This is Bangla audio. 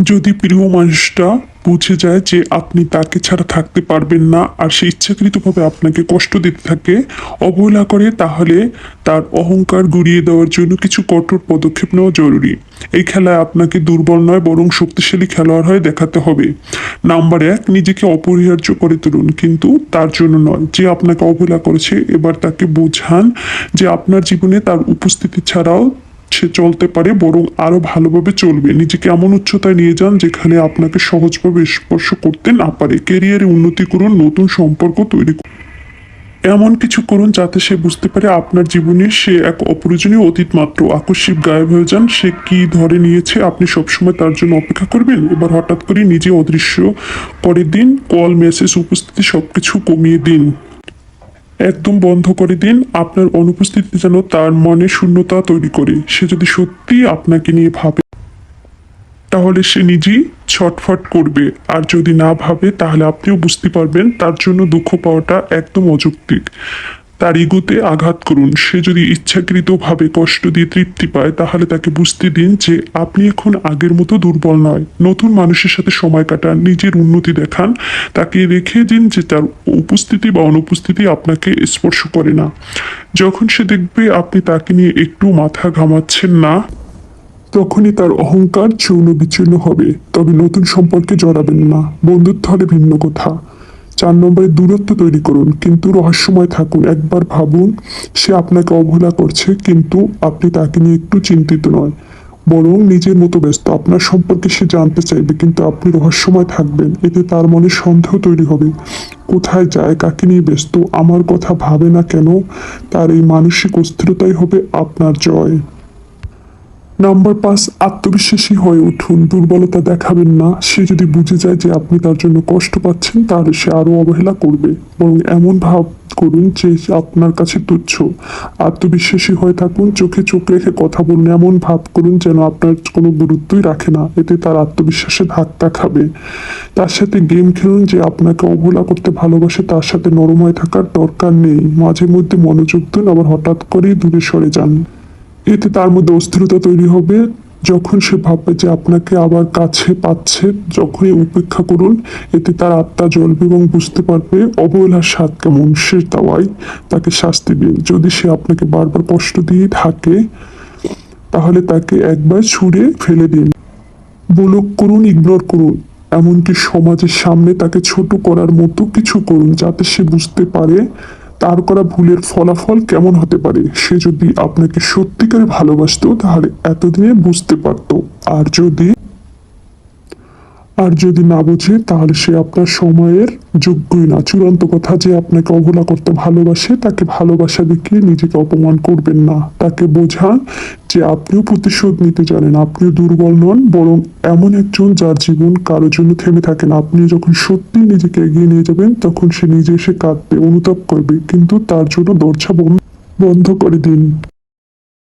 যদি প্রিয় মানুষটা বুঝে যায় যে আপনি তাকে ছাড়া থাকতে পারবেন না আর সে ইচ্ছাকৃতভাবে আপনাকে কষ্ট দিতে থাকে, অবহেলা করে, তাহলে তার অহংকার গুড়িয়ে দেওয়ার জন্য কিছু কঠোর পদক্ষেপ নেওয়া জরুরি। এই খেলায় আপনাকে দুর্বল নয়, বরং শক্তিশালী খেলোয়াড় হয়ে দেখাতে হবে। নাম্বার এক, নিজেকে অপরিহার্য করে তুলুন, কিন্তু তার জন্য নয়। যে আপনাকে অবহেলা করেছে, এবার তাকে বোঝান যে আপনার জীবনে তার উপস্থিতি ছাড়াও সে চলতে পারে, বরং আরও ভালোভাবে চলবে। নিজেকে এমন উচ্চতায় নিয়ে যান যেখানে আপনাকে সহজভাবে স্পর্শ করতে না পারে। কেরিয়ারে উন্নতি করুন, নতুন সম্পর্ক তৈরি করুন। এমন কিছু করুন যাতে সে বুঝতে পারে আপনার জীবনে সে এক অপ্রয়োজনীয় অতীত মাত্র। আকস্মিক গায়েব হয়ে যান, সে কি ধরে নিয়েছে আপনি সবসময় তার জন্য অপেক্ষা করবেন? এবার হঠাৎ করে নিজে অদৃশ্য করে দিন, কল, মেসেজ, উপস্থিতি সবকিছু কমিয়ে দিন। একদম বন্ধ করে দিন। আপনার অনুপস্থিতি যেন তার মনে শূন্যতা তৈরি করে। সে যদি সত্যি আপনাকে নিয়ে ভাবে, তাহলে সে নিজেই ছটফট করবে। আর যদি না ভাবে, তাহলে আপনিও বুঝতে পারবেন তার জন্য দুঃখ পাওয়াটা একদম অযৌক্তিক। তার ইগোতে আঘাত করুন। সে যদি ইচ্ছাকৃতভাবে কষ্ট দিয়ে তৃপ্তি পায়, তাহলে তাকে বুঝতে দিন যে আপনি এখন আগের মতো দুর্বল নয়। নতুন মানুষের সাথে সময় কাটান, নিজের উন্নতি দেখান। তাকে রেখে দিন যে তার উপস্থিতি বা অনুপস্থিতি আপনাকে স্পর্শ করে না। যখন সে দেখবে আপনি তাকে নিয়ে একটু মাথা ঘামাচ্ছেন না, তখনই তার অহংকার চূর্ণ বিচূর্ণ হবে। তবে নতুন সম্পর্কে জড়াবেন না। বন্ধুত্ব হলে ভিন্ন কথা। চার নম্বরে দূরত্ব তৈরি করুন, কিন্তু রহস্যময় থাকুন। একবার ভাবুন, সে আপনাকে অবহেলা করছে, কিন্তু আপনি তাকে নিয়ে একটু চিন্তিত নয়। বরং নিজের মতো ব্যস্ত। আপনার সম্পর্কে সে জানতে চাইবে, কিন্তু আপনি রহস্যময় থাকবেন। এতে তার মনে সন্দেহ তৈরি হবে। কোথায় যায়, কাকে নিয়ে ব্যস্ত, আমার কথা ভাবে না কেন? তার এই মানসিক অস্থিরতাই হবে আপনার জয়। নাম্বার পাঁচ, আত্মবিশ্বাসী হয়ে উঠুন। দুর্বলতা দেখাবেন না। সে যদি বুঝে যায় যে আপনি তার জন্য কষ্ট পাচ্ছেন, তাহলে সে আরও অবহেলা করবে। বরং এমন ভাব করুন যে আপনার কাছে তুচ্ছ। আত্মবিশ্বাসী হয়ে থাকুন, চোখে চোখ রেখে কথা বলুন। এমন ভাব করুন যেন আপনার কোনো গুরুত্বই রাখে না। এতে তার আত্মবিশ্বাসে ধাক্কা খাবে। তার সাথে গেম খেলুন যে আপনাকে অবহেলা করতে ভালোবাসে। তার সাথে নরম হয়ে থাকার দরকার নেই। মাঝে মধ্যে মনোযোগ দিন, আবার হঠাৎ করেই দূরে সরে যান। এতে তার মধ্যে অস্থিরতা তৈরি হবে। যখন সে ভাববে যে আপনাকে আবার কাছে পাচ্ছে, যখনই উপেক্ষা করুন, এতে তার আত্মা জ্বলবে এবং বুঝতে পারবে অবহেলার স্বাদ কেমন। সে তাওয়াই তাকে শাস্তি দিন। যদি সে আপনাকে বারবার কষ্ট দিয়ে থাকে তাহলে তাকে একবার ছুঁড়ে ফেলে দিন। ব্লক করুন ইগনোর করুন। এমনকি সমাজের সামনে তাকে ছোট করার মতো কিছু করুন, যাতে সে বুঝতে পারে তার করা ভুলের ফলাফল কেমন হতে পারে? সে যদি আপনাকে সত্যিকারে ভালোবাসত, তাহলে এতদিনে বুঝতে পারত। আর যদি আর যদি না বোঝে, তাহলে সে আপনার সময়ের যোগ্যই না। চূড়ান্ত কথা যে আপনাকে অবহেলা করতে ভালোবাসে, তাকে ভালোবাসা দেখিয়ে নিজেকে অপমান করবেন না। তাকে বোঝান যে আপনিও প্রতিশোধ নিতে জানেন, আপনিও দুর্বল নন, বরং এমন একজন যার জীবন কারোর জন্য থেমে থাকে না। আপনি যখন সত্যি নিজেকে এগিয়ে নিয়ে যাবেন, তখন সে নিজে এসে কাঁদবে, অনুতাপ করবে, কিন্তু তার জন্য দরজা বন্ধ বন্ধ করে দিন।